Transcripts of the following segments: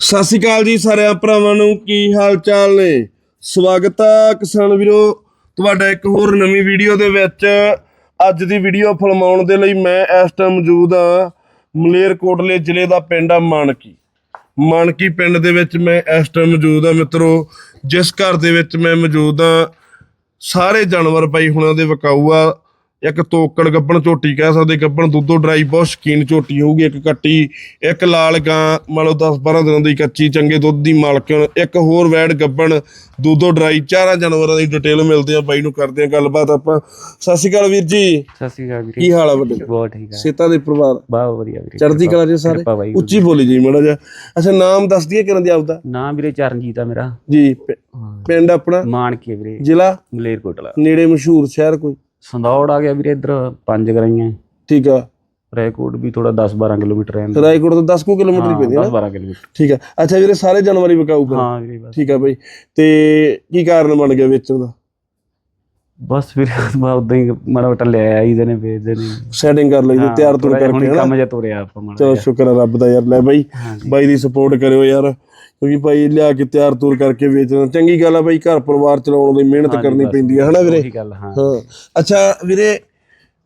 ਸਤਿ ਸ਼੍ਰੀ ਅਕਾਲ ਜੀ ਸਾਰਿਆਂ ਭਰਾਵਾਂ ਨੂੰ, ਕੀ ਹਾਲ ਚਾਲ ਨੇ? ਸਵਾਗਤ ਹੈ ਕਿਸਾਨ ਵੀਰੋ, ਤੁਹਾਡਾ ਇੱਕ ਹੋਰ ਨਵੀਂ ਵੀਡੀਓ ਦੇ ਵਿੱਚ। ਅੱਜ ਦੀ ਵੀਡੀਓ ਫਿਲਮਾਉਣ ਦੇ ਲਈ ਮੈਂ ਇਸ ਟਾਈਮ ਮੌਜੂਦ ਹਾਂ ਮਲੇਰਕੋਟਲੇ ਜ਼ਿਲ੍ਹੇ ਦਾ ਪਿੰਡ ਆ ਮਾਨਕੀ। ਮਾਨਕੀ ਪਿੰਡ ਦੇ ਵਿੱਚ ਮੈਂ ਇਸ ਟਾਈਮ ਮੌਜੂਦ ਹਾਂ ਮਿੱਤਰੋ, ਜਿਸ ਘਰ ਦੇ ਵਿੱਚ ਮੈਂ ਮੌਜੂਦ ਹਾਂ ਸਾਰੇ ਜਾਨਵਰ ਬਾਈ ਹੁਣਾਂ ਦੇ ਵਿਕਾਊ ਆ। ਇੱਕ ਤੋਕੜ ਗੱਬਣ ਝੋਟੀ ਕਹਿ ਸਕਦੇ ਗੱਬਣ ਦੁੱਧੋ ਡਰਾਈ ਬਹੁਤ ਸ਼ਕੀਨ ਝੋਟੀ ਹੋਊਗੀ ਇੱਕ ਕੱਟੀ ਇੱਕ ਲਾਲ ਗਾਂ ਮੰਨ ਲਓ 10 12 ਦਿਨਾਂ ਦੀ ਕੱਚੀ ਚੰਗੇ ਦੁੱਧ ਦੀ ਮਾਲਕਣ ਇੱਕ ਹੋਰ ਵੈੜ ਗੱਬਣ ਦੁੱਧੋ ਡਰਾਈ ਚਾਰਾਂ ਜਾਨਵਰਾਂ ਦੀ ਡਿਟੇਲ ਮਿਲਦੇ ਆ ਬਾਈ ਨੂੰ ਕਰਦੇ ਆ ਗੱਲਬਾਤ ਆਪਾਂ। ਸਤਿ ਸ਼੍ਰੀ ਅਕਾਲ ਵੀਰ ਜੀ। ਸਤਿ ਸ਼੍ਰੀ ਅਕਾਲ ਵੀਰੇ। ਕੀ ਹਾਲ ਆ ਵੱਡੇ ਬਹੁਤ ਠੀਕ ਆ। ਸੇਤਾ ਦੇ ਪਰਿਵਾਰ? ਬਹੁਤ ਵਧੀਆ ਵੀਰੇ ਚੜ੍ਹਦੀ ਕਲਾ ਜੀ ਸਾਰੇ? ਉੱਚੀ ਬੋਲੀ ਜੀ ਮਾੜਾ ਜਿਹਾ। ਅੱਛਾ ਨਾਮ ਦੱਸ ਦਈਏ ਕਿਰਨ ਦੀ ਆਪਦਾ? ਨਾਮ ਵੀਰੇ ਚਰਨਜੀਤ ਆ ਮੇਰਾ। ਜੀ ਪਿੰਡ ਆਪਣਾ? ਮਾਨਕੇ ਵੀਰੇ। ਜ਼ਿਲ੍ਹਾ? ਮਲੇਰਕੋਟਲਾ। ਨੇੜੇ ਮਸ਼ਹੂਰ ਸ਼ਹਿਰ ਕੋਈ? ਸੰਦੌੜ ਆ ਗਿਆ ਵੀਰੇ ਇੱਧਰ ਪੰਜ ਗਰਾਈਆਂ। ਠੀਕ ਆ। ਰੈਕੋਰਡ ਵੀ ਥੋੜਾ 10 12 ਕਿਲੋਮੀਟਰ ਹੈ ਰਾਏਕੋਟ ਤੋਂ 10 ਕੁ ਕਿਲੋਮੀਟਰ ਹੀ ਪੈਂਦੀ ਹੈ 10 ਨਾ? 12 ਕਿਲੋਮੀਟਰ। ਠੀਕ ਆ। ਅੱਛਾ ਵੀਰੇ ਸਾਰੇ ਜਾਨਵਰ ਹੀ ਵਿਕਾਊ ਫਿਰ? ਹਾਂ ਵੀਰੇ ਬਸ। ਠੀਕ ਆ ਬਈ। ਤੇ ਕੀ ਕਾਰਨ ਬਣ ਗਿਆ ਵੇਚਣ ਦਾ? ਬਸ ਵੀਰੇ ਮੈਂ ਉਦਾਂ ਹੀ ਮਾੜਾ ਮੋਟਾ ਲੈ ਆਈਦੇ ਨੇ ਵੇਚਦੇ ਨੇ। ਸੈਟਿੰਗ ਕਰ ਲਈ ਤਿਆਰ ਤੁਰ ਹੁਣੀ ਕਰਕੇ ਕੰਮ ਜਿਹਾ ਤੋਰਿਆ ਆਪਾਂ ਮਾੜਾ ਚਲੋ। ਸ਼ੁਕਰ ਹੈ ਰੱਬ ਦਾ ਯਾਰ। ਲੈ ਬਾਈ ਬਾਈ ਦੀ ਸਪੋਰਟ ਕਰਿਓ ਯਾਰ। ਕਿਉਂਕਿ ਭਾਈ ਲਿਆ ਕੇ ਤਿਆਰ ਤੁਰ ਕਰਕੇ ਵੇਚਣਾ। ਚੰਗੀ ਗੱਲ ਆ ਬਾਈ ਘਰ ਪਰਿਵਾਰ ਚਲਾਉਣ ਲਈ ਮਿਹਨਤ ਕਰਨੀ ਪੈਂਦੀ ਹੈ ਹਨਾ ਵੀਰੇ? ਗੱਲ ਹਾਂ। ਹਾਂ। ਅੱਛਾ ਵੀਰੇ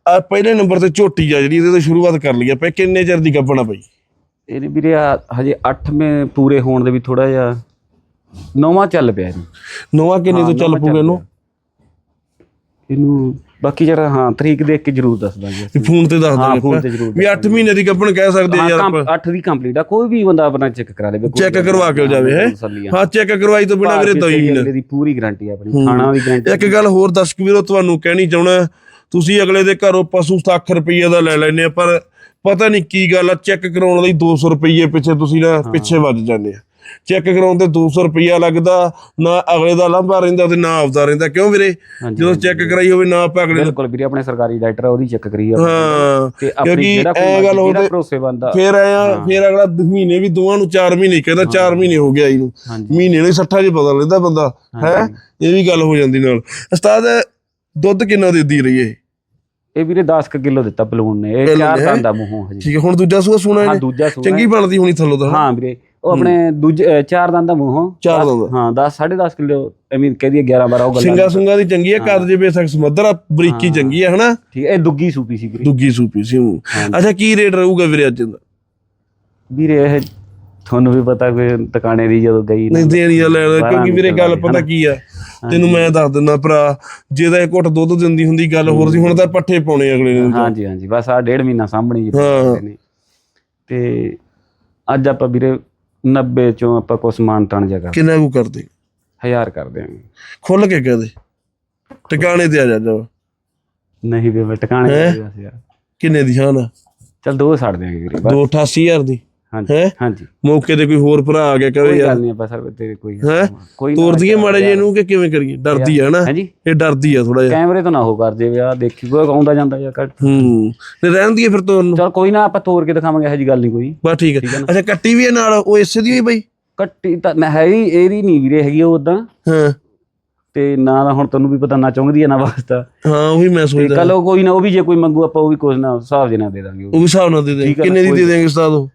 ਆ ਪਹਿਲੇ ਨੰਬਰ ਤੇ ਝੋਟੀ ਆ ਜਿਹੜੀ ਇਹਦੇ ਤੋਂ ਸ਼ੁਰੂਆਤ ਕਰ ਲਈ ਆਪਾਂ। ਕਿੰਨੇ ਚਿਰ ਦੀ ਗੱਭਣਾ ਬਾਈ ਇਹਨੇ ਵੀਰੇ ਆ ਹਜੇ 8ਵੇਂ ਪੂਰੇ ਹੋਣ ਦੇ ਵੀ ਥੋੜਾ ਜਿਹਾ ਨੌਵਾਂ ਚੱਲ ਪਿਆ ਇਹਨੂੰ। ਨਵਾਂ ਕਿੰਨੇ ਤੋਂ ਚੱਲ ਪੂਗਾ ਇਹਨੂੰ? ਇਹਨੂੰ ਬਾਕੀ ਜਿਹੜਾ ਹਾਂ ਤਰੀਕ ਦੇਖ ਕੇ ਜ਼ਰੂਰ ਦੱਸ ਦਾਂਗੇ ਵੀ ਫੋਨ ਤੇ ਦੱਸ ਦਾਂਗੇ ਫੋਨ ਆਪਾਂ। ਤੇ ਜ਼ਰੂਰ ਵੀ 8 ਮਹੀਨੇ ਦੀ ਗੱਭਣ ਕਹਿ ਸਕਦੇ ਆ ਯਾਰ ਆਪਾਂ। 8 ਦੀ ਕੰਪਲੀਟ ਆ ਕੋਈ ਵੀ ਬੰਦਾ ਆਪਣਾ ਚੈੱਕ ਕਰਾ ਲਵੇ ਚੈੱਕ ਕਰਵਾ ਕੇ ਜਾਵੇ ਹੈ ਹਾਂ? ਚੈੱਕ ਕਰਵਾਈ ਤੋਂ ਬਿਨਾ ਵੀਰੇ ਦੋਈ ਨਾ। ਦੀ ਪੂਰੀ ਗਾਰੰਟੀ ਆਪਣੀ ਖਾਣਾ ਦੀ ਗਾਰੰਟੀ ਇੱਕ ਗੱਲ ਹੋਰ ਦਰਸ਼ਕ ਵੀਰੋ ਤੁਹਾਨੂੰ ਕਹਿਣੀ ਚਾਹਣਾ ਤੁਸੀਂ ਅਗਲੇ ਦੇ ਘਰੋਂ ਪਸ਼ੂ ਲੱਖ ਰੁਪਈਏ ਦਾ ਲੈ ਲੈਨੇ ਆ ਪਰ ਪਤਾ ਨਹੀਂ ਕੀ ਗੱਲ ਆ ਚੈੱਕ ਕਰਾਉਣ ਲਈ 200 ਰੁਪਈਏ ਪਿੱਛੇ ਤੁਸੀਂ ਨਾ ਪਿੱਛੇ ਵੱਜ ਜਾਂਦੇ ਆ। ਚੈੱਕ ਕਰਾਉਣ ਤੇ 200 ਰੁਪਈਆ ਲੱਗਦਾ ਨਾ ਅਗਲੇ ਦਾ ਲਾਂਭਾ ਰਹਿੰਦਾ ਤੇ ਨਾ ਆਪਦਾ ਰਹਿੰਦਾ। ਕਿਉਂ ਵੀਰੇ? ਜਦੋਂ ਚੈੱਕ ਕਰਾਈ ਹੋਵੇ ਨਾ ਆਪਾਂ ਅਗਲੇ ਦਾ ਬਿਲਕੁਲ ਵੀਰੇ ਆਪਣੇ ਸਰਕਾਰੀ ਡਾਕਟਰ ਉਹਦੀ ਚੈੱਕ ਕਰੀ ਆ। ਹਾਂ ਤੇ ਆਪਣੀ ਜਿਹੜਾ ਕੋਈ ਗੱਲ ਉਹਦੇ- ਭਰੋਸੇਮੰਦ ਆ ਫੇਰ ਆਇਆ ਫੇਰ ਅਗਲਾ ਦ- ਮਹੀਨੇ ਵੀ ਦੋਵਾਂ ਨੂੰ 4 ਮਹੀਨੇ ਕਹਿੰਦਾ 4 ਮਹੀਨੇ ਹੋ ਗਿਆ ਇਹਨੂੰ ਮਹੀਨੇ ਨੂੰ 60 ਚ ਪਤਾ ਲੈਂਦਾ ਬੰਦਾ ਹੈ? ਇਹ ਵੀ ਗੱਲ ਹੋ ਜਾਂਦੀ ਨਾਲ। ਉਸਤਾਦ ਦੁੱਧ ਕਿੰਨਾ ਦਿੰਦੀ ਰਹੀ ਇਹ? ਇਹ ਵੀਰੇ 10 ਕਿਲੋ ਦਿੱਤਾ ਬਲੂਨ ਨੇ। ਇਹ ਚਾਰ? ਤਾਂ ਦਾ ਮੂੰਹੋਂ ਹਜੇ ਠੀਕ ਹੈ ਹੁਣ ਦੂਜਾ ਸੂਆ ਸੁਣਾ ਹਾਂ ਇਹਨੇ? ਦੂਜਾ ਸੂਆ। ਚੰਗੀ ਬਣਦੀ ਹੋਣੀ ਥੱਲੋਂ ਤਾਂ। ਹਨਾ? ਹਾਂ ਵੀਰੇ ਉਹ ਆਪਣੇ ਦੂਜੇ ਚਾਰ ਦੰਦ ਦਾ ਮੂੰਹੋਂ। ਚਾਰ ਦਸ- ਦੰਦ। ਹਾਂ 10 10.5 ਕਿਲੋ ਐ ਮੀਨ ਕਹਿ ਦਈਏ 11 12 ਉਹ ਗੱਲਾਂ ਸਿੰਗਾ ਸੁੰਗਾ ਦੀ ਚੰਗੀ ਹੈ। ਕੱਦ ਜੇ ਬੇਸਕ ਸਮੱਧਰ ਆ ਬਰੀਕੀ ਚੰਗੀ ਹੈ ਹਨਾ? ਠੀਕ ਇਹ ਦੁੱਗੀ ਸੂਪੀ ਸੀ ਵੀਰੇ। ਦੁੱਗੀ ਸੂਪੀ ਸੀ। ਅੱਛਾ ਕੀ ਰੇਟ ਰਹੂਗਾ ਵੀਰੇ ਅੱਜ ਦਾ? ਵੀਰੇ ਇਹ ਤੁਹਾਨੂੰ ਵੀ ਪਤਾ ਕੋਈ ਟਿਕਾਣੇ ਦੀ ਜਦੋਂ ਗਈ ਨਹੀਂ ਦੇਣੀ ਆ ਲੈਣਾ ਕਿਉਂਕਿ ਵੀਰੇ ਗੱਲ ਪਤਾ ਕੀ ਆ ਤੈਨੂੰ ਮੈਂ ਦੱਸ ਦਿੰਦਾ ਭਰਾ ਜੇ ਤਾਂ ਇਹ ਘੁੱਟ ਦੁੱਧ ਦਿੰਦੀ ਹੁੰਦੀ ਗੱਲ ਹੋਰ ਸੀ ਹੁਣ ਤਾਂ ਪੱਠੇ ਪਾਉਣੇ ਅਗਲੇ ਨੇ ਹਾਂਜੀ ਹਾਂਜੀ ਬਸ ਆ ਡੇਢ ਮਹੀਨਾ ਸਾਂਭਣੀ ਜੀ ਤੇ ਅੱਜ ਆਪਾਂ ਵੀਰੇ 90 ਚੋਂ ਆਪਾਂ ਕੁਛ ਮਾਨ ਤਾਣ ਜਾ ਕਰ ਕਿੰਨਾ ਕੁ ਕਰਦੇ? ਹਜ਼ਾਰ ਕਰ ਦਿਆਂਗੇ ਖੁੱਲ ਕੇ ਕਹਦੇ। ਟਿਕਾਣੇ ਤੇ ਆ ਜਾ ਜਾ ਨਹੀਂ ਵੀ ਮੈਂ ਟਿਕਾਣੇ ਹੈਂ? ਤੇ ਬਸ ਯਾਰ। ਕਿੰਨੇ ਦੀ ਹਾਂ ਨਾ ਚਲ ਦੋ ਛੱਡ ਦਿਆਂਗੇ ਵੀਰੇ ਬਸ 288000 ਦੀ। ਹਾਂਜੀ ਹੈ? ਹਾਂਜੀ। ਮੌਕੇ ਤੇ ਕੋਈ ਹੋਰ ਭਰਾ ਆ ਗਿਆ ਕਹੇ ਕੋਈ ਯਾਰ। ਗੱਲ ਨਹੀਂ ਆਪਾਂ ਸਰ ਤੇਰੇ ਕੋਈ ਹੈਂ? ਕੋਈ ਦਈਏ ਮਾੜੇ ਜੇ ਇਹਨੂੰ ਕਿ ਕਿਵੇਂ ਕਰੀਏ? ਡਰਦੀ ਆ ਨਾ। ਹਾਂਜੀ। ਇਹ ਡਰਦੀ ਆ ਥੋੜਾ ਜਿਹਾ। ਕੈਮਰੇ ਤੋਂ ਨਾ ਹੋ ਕਰ ਜੇ ਆ ਦੇਖੀ ਕੋਈ ਆਉਂਦਾ ਜਾਂਦਾ ਜਾਂ ਕੱਟ। ਹੂੰ ਤੇ ਰਹਿਣ ਦੀਏ ਫਿਰ ਤੋਰਨ ਨੂੰ। ਚਲ ਕੋਈ ਨਾ ਆਪਾਂ ਤੋੜ ਕੇ ਦਿਖਾਵਾਂਗੇ ਇਹੋ ਜੀ ਗੱਲ ਨਹੀਂ ਕੋਈ। ਬਸ ਠੀਕ ਹੈ ਨਾ। ਅੱਛਾ ਕੱਟੀ ਵੀ ਹੈ ਨਾਲ ਉਹ ਇਸੇ ਦੀ ਹੋਈ ਬਈ? ਕੱਟੀ ਤਾਂ ਮੈਂ ਹੈ ਹੀ ਇਹਦੀ ਨਹੀਂ ਵੀਰੇ ਹੈਗੀ ਉਹ ਉਦਾਂ ਹਾਂ। ਤੇ ਨਾ ਤਾਂ ਹੁਣ ਤੁਹਾਨੂੰ ਵੀ ਪਤਾ ਨਾ ਚਾਹੁੰਦੀ ਹੈ ਨਾ ਵਾਸਤਾ ਹਾਂ ਉਹ ਵੀ ਮੈਂ ਸੋਚਦਾ। ਕੱਲ ਉਹ ਕੋਈ ਨਾ ਉਹ ਵੀ ਜੇ ਕੋਈ ਮੰਗੂ ਆਪਾਂ ਉਹ ਵੀ ਕੁਝ ਨਾ ਹਿਸਾਬ ਦੇ ਨਾਲ ਦੇ ਦਾਂਗੇ ਉਹ ਵੀ। ਹਿਸਾਬ ਨਾਲ ਦੇ ਦੇ। ਠੀਕ ਨਾ, ਕਿੰਨੇ ਦੀ ਕੋਈ- ਦੇ ਦੇਂਗੇ ਉਸਤਾਦ ਉਹ?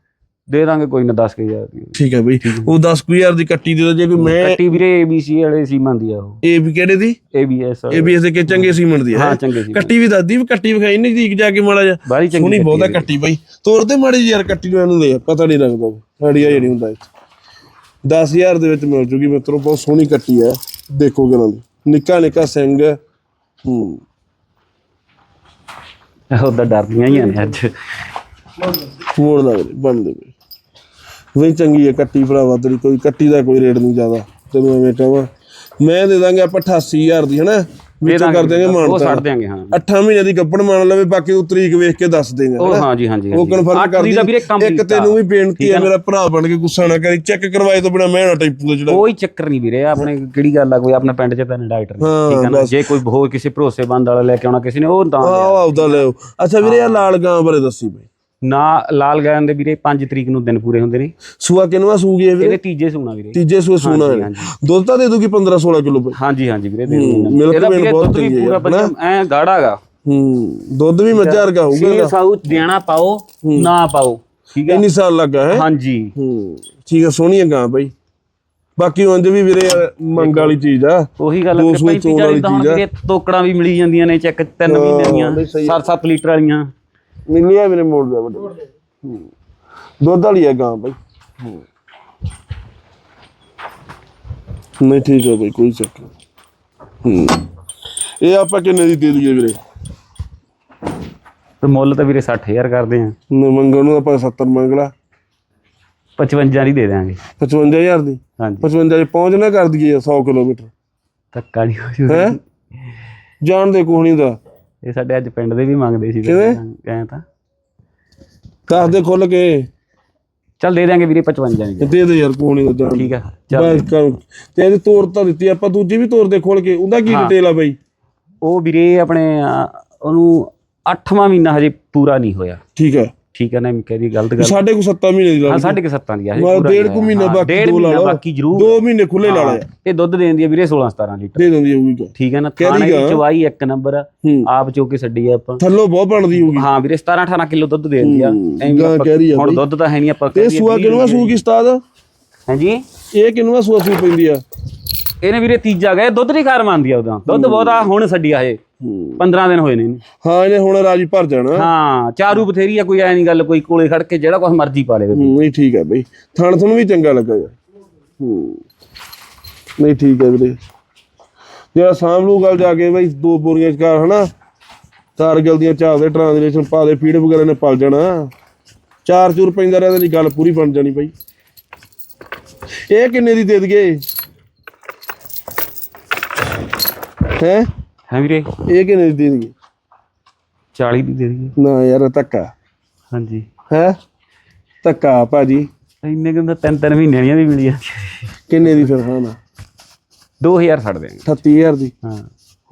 ਦੇ ਦਾਂਗੇ ਕੋਈ ਨਾ 10000 ਦੀ। ਠੀਕ ਹੈ ਬਈ। ਉਹ 10000 ਦੀ ਕੱਟੀ ਦੇ ਦੋ ਜੇ ਕੋਈ ਮੈਂ ਕੱਟੀ ਵੀਰੇ ABC ਵਾਲੇ ਸੀਮਨ ਦੀ ਆ ਉਹ। ਇਹ ਵੀ ਕਿਹੜੇ ਦੀ? ABS ਇਹ ਵੀ ਇਸੇ ਕਿ ਚੰਗੇ ਸੀਮੈਂਟ ਦੀ ਹੈ ਹਾਂ ਚੰਗੇ ਸੀ ਕੱਟੀ ਵੀ ਦੱਸਦੀ ਵੀ ਕੱਟੀ ਵਿਖਾਈ ਨਹੀਂ ਠੀਕ ਜਾ ਕੇ ਮਾੜਾ ਜਾ ਬਾਰੀ ਚੰਗੀ ਸੋਹਣੀ ਬਹੁਤਾ। ਕੱਟੀ ਬਈ। ਤੋਰ ਤੇ ਮਾੜੀ ਯਾਰ ਕੱਟੀ ਨੂੰ ਇਹਨੂੰ ਦੇ ਪਤਾ ਨਹੀਂ ਲੱਗਦਾ। ਸਾੜੀਆ ਜਿਹੜੀ ਹੁੰਦਾ ਇੱਥੇ। 10000 ਦੇ ਵਿੱਚ ਮਿਲ ਜੂਗੀ ਮਿੱਤਰੋ ਬਹੁਤ ਸੋਹਣੀ ਕੱਟੀ ਹੈ ਦੇਖੋਗੇ ਨਾ ਨਿੱਕਾ ਨਿੱਕਾ ਸਿੰਘ। ਹੂੰ। ਉਹਦਾ ਡਰਦੀਆਂ ਹੀ ਆ ਨੇ ਅੱਜ। ਮੋੜ ਲੱਗ ਰਹੀ ਬਣਦੇ ਪਏ ਵੀ ਚੰਗੀ ਹੈ ਕੱਟੀ ਭਰਾਵਾ ਤੇਰੀ ਕੋਈ ਕੱਟੀ ਦਾ ਕੋਈ ਰੇਟ ਨਹੀਂ ਜ਼ਿਆਦਾ ਤੈਨੂੰ ਐਵੇਂ ਕਹਾਂ। ਮੈਂ ਦੇ ਦਾਂਗੇ ਆਪਾਂ 88000 ਦੀ ਹਨਾ? ਵਿੱਚੋਂ ਕਰ ਉਹ ਮਾਨਤਾ। ਛੱਡ ਦਿਆਂਗੇ ਹਾਂ। 8 ਮਹੀਨੇ ਦੀ ਗੱਪਣ ਮੰਨ ਲਵੇ ਬਾਕੀ ਉਹ ਤਰੀਕ ਵੇਖ ਕੇ ਦੱਸ ਦੇਗਾ। ਉਹ ਹਾਂ ਜੀ ਹਾਂ ਜੀ ਉਹ ਕਨਫਰਮ ਕਰ ਦੀ ਇੱਕ ਤੈਨੂੰ ਵੀ ਬੇਨਤੀ ਹੈ ਮੇਰਾ ਭਰਾ ਬਣ ਕੇ ਗੁੱਸਾ ਨਾ ਕਰੀ ਚੈੱਕ ਕਰਵਾਏ ਤੋਂ ਬਿਨਾ ਮੈਂ ਨਾ ਟੈਂਪੂ ਦਾ ਜਿਹੜਾ ਕੋਈ ਚੱਕਰ ਨਹੀਂ ਵੀਰੇ ਆਪਣੇ ਕਿਹੜੀ ਗੱਲ ਆ ਕੋਈ ਆਪਣਾ ਪਿੰਡ ਚ ਤਾਂ ਡਾਕਟਰ ਠੀਕ ਹੈ ਨਾ? ਜੇ ਕੋਈ ਹੋਰ ਕਿਸੇ ਭਰੋਸੇਮੰਦ ਵਾਲਾ ਲੈ ਕੇ ਆਉਣਾ ਕਿਸੇ ਨੇ ਉਹ ਤਾਂ ਆਹ ਆਉਦਾ ਲਿਓ ਅੱਛਾ ਵੀਰੇ ਆ ਲਾਲ ਗਾਂ ਬਾਰੇ ਦੱਸੀ ਬਈ। ਨਾ ਲਾਲ ਗਾਇਨ ਦੇ ਵੀਰੇ 5 ਤਰੀਕ ਨੂੰ ਦਿਨ ਪੂਰੇ ਹੁੰਦੇ ਨੇ। ਸੂਆ ਕਿਨਵਾ ਸੂਗੀ ਇਹ ਵੀਰੇ? ਇਹਦੇ ਤੀਜੇ ਸੂਣਾ ਵੀਰੇ। ਤੀਜੇ ਸੂਏ ਸੂਣਾ ਹਾਂਜੀ, ਹੈ ਹਾਂਜੀ। ਦੁੱਧ ਤਾਂ ਦੇ ਦੂਗੀ 15 16 ਕਿਲੋ ਹਾਂਜੀ ਹਾਂਜੀ ਵੀਰੇ ਦੇ ਇਹਦਾ ਵੇਨ ਵੀਰੇ ਬਹੁਤ ਦੁੱਧ ਵੀ ਚੰਗੀ ਹੈ ਪੂਰਾ? ਬੱਚਾ ਐ ਗਾੜਾਗਾ ਹੂੰ ਦੁੱਧ ਵੀ ਮੱਝਾਂ ਵਰਗਾ ਹੋਊਗਾ ਇਹ ਸਾਊ ਦੇਣਾ ਪਾਓ ਨਾ ਪਾਓ। ਠੀਕ ਹੈ? ਇੰਨੀ ਸਾਲ ਲੱਗਾ ਹੈ? ਹਾਂਜੀ। ਹੂੰ ਠੀਕ ਆ ਸੋਹਣੀ ਆ ਗਾਂ ਬਾਈ। ਬਾਕੀ ਉਂਝ ਵੀ ਵੀਰੇ ਯਾਰ ਮੰਗ ਵਾਲੀ ਚੀਜ਼ ਆ। ਉਹੀ ਗੱਲ ਦੋ ਕਿ ਸੂਈ 35 ਚੋਣ 40 ਵਾਲੀ ਤਾਂ ਹੁਣ ਚੀਜ਼ ਆ। ਵੀਰੇ ਤੋਕੜਾਂ ਵੀ ਮਿਲੀ ਜਾਂਦੀਆਂ ਨੇ ਚੈੱਕ 3 ਮਹੀਨੇ ਦੀਆਂ ਨਹੀਂ, ਸਹੀ 7-7 ਲੀਟਰ ਵਾਲੀਆਂ। ਮਿਲਿਆ ਮੇਰੇ ਮੋੜ ਦਾ ਵੱਡੇ। ਹੂੰ। ਦੁੱਧ ਵਾਲੀ ਆ ਗਾਂ ਬਾਈ। ਹੂੰ। ਨਹੀਂ ਠੀਕ ਹੈ ਬਾਈ ਕੋਈ ਚੱਕਰ ਨਹੀਂ। ਹੂੰ। ਇਹ ਆਪਾਂ ਕਿੰਨੇ ਦੀ ਦੇ ਦਈਏ ਵੀਰੇ? ਤੇ ਮੁੱਲ ਤਾਂ ਵੀਰੇ 60000 ਕਰਦੇ ਆ। ਨ- ਮੰਗਣ ਨੂੰ ਆਪਾਂ 70 ਮੰਗ ਲਾ। 55 ਦੀ ਦੇ ਦਿਆਂਗੇ। 55000 ਦੀ? ਹਾਂਜੀ। 55 ਚ ਪਹੁੰਚ ਨਾ ਕਰ ਦਈਏ 100 ਕਿਲੋਮੀਟਰ। ਧੱਕਾ ਨਹੀਂ ਹੋ ਜੂ। ਹੈ? ਜਾਣ ਦੇ ਕੋਹਣੀ ਦਾ ਇਹ ਸਾਡੇ ਅੱਜ ਪਿੰਡ ਦੇ ਵੀ ਮੰਗਦੇ ਸੀ ਕਿਵੇਂ? ਐ ਤਾਂ। ਦੱਸ ਦੇ ਖੁੱਲ ਕੇ? ਚੱਲ ਦੇ ਦਿਆਂਗੇ ਵੀਰੇ 55 ਦੀ ਦੇ ਦੇ ਯਾਰ ਕੋਹਣੀ ਦਾ ਜਾਣ ਠੀਕ ਆ ਚੱਲ ਬਸ ਕਰ। ਤੇ ਇਹਦੀ ਤੋਰ ਤਾਂ ਦਿੱਤੀ ਆਪਾਂ ਦੂਜੀ ਵੀ ਤੋਰ ਦੇ ਖੋਲ ਕੇ। ਉਹਦਾ ਕੀ ਡਿਟੇਲ ਆ ਬਾਈ? ਉਹ ਵੀਰੇ ਆਪਣੇ ਅਹ, ਉਹਨੂੰ 8ਵਾਂ ਮਹੀਨਾ ਹਜੇ ਪੂਰਾ ਨਹੀਂ ਹੋਇਆ। ਠੀਕ ਹੈ ਠੀਕ ਹੈ ਨਾ ਮੈਂ ਕਹਿ ਰਹੀ ਗਲਤ ਗੱਲ। ਸਾਡੇ ਕੋ 7 ਮਹੀਨੇ ਦੀ ਲਾ ਹਾਂ। ਸਾਢੇ ਕੁ ਸੱਤਾਂ ਦੀ ਆ ਪੂਰਾ ਡੇਢ ਕੁ। ਮਹੀਨਾ ਬਾਕੀ ਦੋ ਲਾ ਲਓ ਬਾਕੀ ਜ਼ਰੂਰ ਦੋ ਮਹੀਨੇ ਖੁੱਲੇ ਲਾ ਲਿਆ ਇਹ ਦੁੱਧ ਦੇਂਦੀ ਆ ਵੀਰੇ 16 17 ਲੀਟਰ। ਦੇ ਦਿੰਦੀ ਹੋਊਗੀ ਠੀਕ ਹੈ ਨਾ। ਦੀ ਚਵਾਈ ਇੱਕ ਨੰਬਰ ਆਪ ਚੋ ਕੇ ਛੱਡੀ ਆ ਆਪਾਂ। ਥੱਲੋਂ ਬਹੁਤ ਬਣਦੀ ਹੋਊਗੀ। ਹਾਂ ਵੀਰੇ 17 18 ਕਿਲੋ ਦੁੱਧ ਦੇ ਦਿੰਦੀ ਆ ਐਵੇਂ ਹੁਣ। ਦੁੱਧ ਤਾਂ ਹੈ ਨਹੀਂ ਆਪਾਂ ਤੇ ਸੂਆ ਕਿਨਵਾ। ਸੂਗੀ ਉਸਤਾਦ? ਹਾਂਜੀ ਇਹ ਕਿਨਵਾ ਸੂਆ ਸੂ ਪੈਂਦੀ ਆ? ਇਹਨੇ ਵੀਰੇ ਤੀਜਾ ਗਏ ਦੁੱਧ ਨਹੀਂ ਖਾਰ ਮੰਨਦੀ ਆ ਉਹਦਾ। ਦੁੱਧ ਬਹੁਤਾ ਹੁਣ ਛੱਡੀ ਆ ਇਹ। 15 ਦਿਨ ਹੋਏ ਨੇ ਇਹਨੂੰ। ਹਾਂ ਇਹਨੇ ਹੁਣ ਰਾਜੀ ਭਰ ਜਾਣਾ। ਹਾਂ ਚਾਰੂ ਬਥੇਰੀ ਆ ਕੋਈ ਐ ਨਹੀਂ ਗੱਲ ਕੋਈ ਕੋਲੇ ਖੜ ਕੇ ਜਿਹੜਾ ਕੁਝ ਮਰਜ਼ੀ ਪਾ ਲੇਵੇ। ਹੂੰ, ਨਹੀਂ ਠੀਕ ਹੈ ਬਈ। ਥਣ ਤੁਹਾਨੂੰ ਵੀ ਚੰਗਾ ਲੱਗਾ ਯਾਰ। ਹੂੰ। ਨਹੀਂ ਠੀਕ ਹੈ ਵੀਰੇ। ਜਿਹੜਾ ਸਾਂਭਲੂ ਗੱਲ ਜਾ ਕੇ ਬਈ ਦੋ ਬੋਰੀਆਂ ਚ ਹਨਾ? ਚਾਰ ਗਲਦੀਆਂ ਚਾਹ ਦੇ ਟ੍ਰਾਂਸਲੇਸ਼ਨ ਪਾ ਦੇ ਫੀਡ ਵਗੈਰਾ ਨੇ ਪਲ ਜਾਣਾ। ਚਾਰ ਚੂਰ ਪੈਂਦਾ ਰਹਿੰਦਾ ਦੀ ਗੱਲ ਪੂਰੀ ਬਣ ਜਾਣੀ ਬਈ। ਇਹ ਕਿੰਨੇ ਦੀ ਦੇ ਦਈਏ? ਹੈ? ਹੈ ਵੀਰੇ? ਇਹ ਕਿੰਨੇ ਦੀ ਦੇ ਦਈਏ 40 ਦੀ ਦੇ ਦਈਏ ਨਾ ਯਾਰ ਧੱਕਾ। ਹਾਂਜੀ। ਹੈ? ਧੱਕਾ ਭਾਜੀ। ਇੰਨੇ ਕਹਿੰਦਾ ਤਿੰਨ ਤਿੰਨ ਮਹੀਨਿਆਂ ਦੀਆਂ ਵੀ ਮਿਲੀਆਂ ਕਿੰਨੇ ਦੀ ਫਿਰ ਹਾਂ ਨਾ 2000 ਛੱਡ ਦਿਆਂਗੇ। 38000 ਦੀ? ਹਾਂ।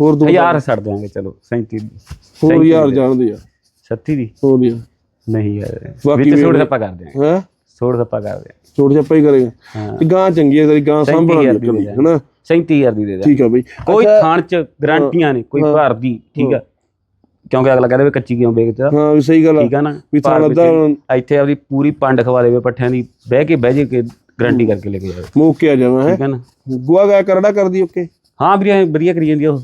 ਹੋਰ ਦੋ 1000 ਛੱਡ ਦਿਆਂਗੇ ਚਲੋ 37 ਦੀ। ਹੋਰ ਯਾਰ ਜਾਣਦੇ ਆ। 36 ਦੀ? ਹੋਰ ਯਾਰ ਨਹੀਂ ਯਾਰ। ਵਿੱਚ ਛੋੜ ਸੱਪਾ ਕਰ ਦਿਆਂਗੇ। ਹੈ? ਛੋੜ ਸੱਪਾ ਕਰ ਦਿਆਂਗੇ। ਛੋਟ ਛੱਪਾ ਹੀ ਕਰੇਗਾ। ਹਾਂ। ਗਾਂ ਚੰਗੀ ਹੈ ਤੇਰੀ ਗਾਂ ਸੰਭਲ 37000 ਦੀ ਦੇ ਹਨਾ? 37000 ਦੀ ਦੇ ਦਿਆਂਗੇ ਠੀਕ ਆ ਬਈ। ਕੋਈ ਥਾਣ ਚ ਗਾਰੰਟੀਆਂ ਨੇ ਕੋਈ ਭਾਰ ਦੀ ਠੀਕ ਆ। ਕਿਉਂਕਿ ਅਗਲਾ ਕਹਿੰਦਾ ਵੀ ਕੱਚੀ ਕਿਉਂ ਵੇਚਦਾ ਹਾਂ ਵੀ ਸਹੀ ਗੱਲ ਆ। ਠੀਕ ਆ ਨਾ ਵੀ ਭਾਰ ਥਾਣ ਵਿੱਚ ਅੱਧਾ ਇੱਥੇ ਆਪਦੀ ਪੂਰੀ ਪੰਡ ਖਵਾ ਦੇਵੇ ਪੱਠਿਆਂ ਦੀ ਬਹਿ ਕੇ ਬਹਿ ਜੇ ਕੇ ਗਾਰੰਟੀ ਕਰਕੇ ਲੈ ਕੇ ਜਾਵੇ। ਮੌਕੇ ਆ ਜਾਵਾਂ ਹੈ? ਠੀਕ ਆ ਨਾ? ਗੁਆ ਗਾ ਕਰੜਾ ਕਰਦੀ ਓਕੇ? ਹਾਂ ਵੀਰੇ ਵਧੀਆ ਕਰੀ ਜਾਂਦੀ ਆ ਉਹ।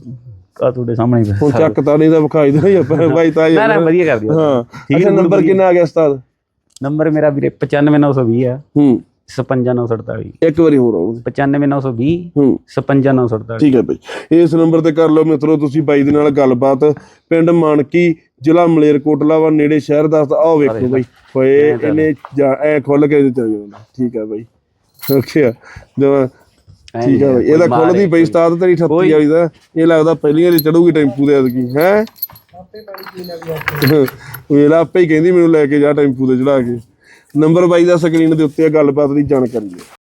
ਆ ਤੁਹਾਡੇ ਸਾਹਮਣੇ ਹੀ। ਹੁਣ ਚੱਕ ਤਾਂ ਨਹੀਂ ਤਾਂ ਵਿਖਾਈ ਦੇ ਆਪਾਂ ਬਾਈ ਤਾਂ ਨਾ ਨਾ ਵਧੀਆ ਕਰਦੀ ਆ। ਹਾਂ। ਠੀਕ ਅੱਛਾ ਹੈ, ਨੰਬਰ ਕਿੰਨਾ ਆ ਗਿਆ ਉਸਤਾਦ? ਨੰਬਰ ਮੇਰਾ ਵੀਰੇ 95920 ਆ। ਹੂੰ। 55948 ਇੱਕ ਵਾਰੀ ਹੋਰ ਆਉਣਗੇ 95920 ਹੂੰ। 55948 ਠੀਕ ਹੈ ਬਈ ਇਸ ਨੰਬਰ ਤੇ ਕਰ ਲਓ ਮਿੱਤਰੋ ਤੁਸੀਂ ਬਾਈ ਦੇ ਨਾਲ ਗੱਲਬਾਤ। ਪਿੰਡ ਮਾਨਕੀ ਜ਼ਿਲ੍ਹਾ ਮਲੇਰਕੋਟਲਾ ਵਾ ਨੇੜੇ ਸ਼ਹਿਰ ਦਾ ਆਓ ਵੇਖੋ ਬਾਈ ਹੋਏ ਇਹਨੇ ਐ ਖੁੱਲ ਕੇ ਦਿੱਤਾ ਜਾਂਦਾ ਠੀਕ ਹੈ ਬਾਈ ਓਕੇ ਆ। ਜਮਾ ਠੀਕ ਹੈ ਬਾਈ ਇਹਦਾ ਖੁੱਲਦੀ ਮਾਰੇ, ਪਈ ਸਤਾਦ ਤੇਰੀ 38 ਵਾਲੀ ਦਾ। ਇਹ ਲੱਗਦਾ ਪਹਿਲੀਆਂ ਦੀ ਚੜੂਗੀ ਟੈਂਪੂ ਦੇ ਅਦਕੀ ਹੈ? ਵੇਲਾ ਆਪੇ ਹੀ ਕਹਿੰਦੀ ਮੈਨੂੰ ਲੈ ਕੇ ਜਾ ਟੈਂਪੂ ਤੇ ਚੜਾ ਕੇ। ਨੰਬਰ ਬਾਈ ਦਾ ਸਕਰੀਨ ਦੇ ਉੱਤੇ ਆ, ਗੱਲਬਾਤ ਦੀ ਜਾਣਕਾਰੀ ਹੈ।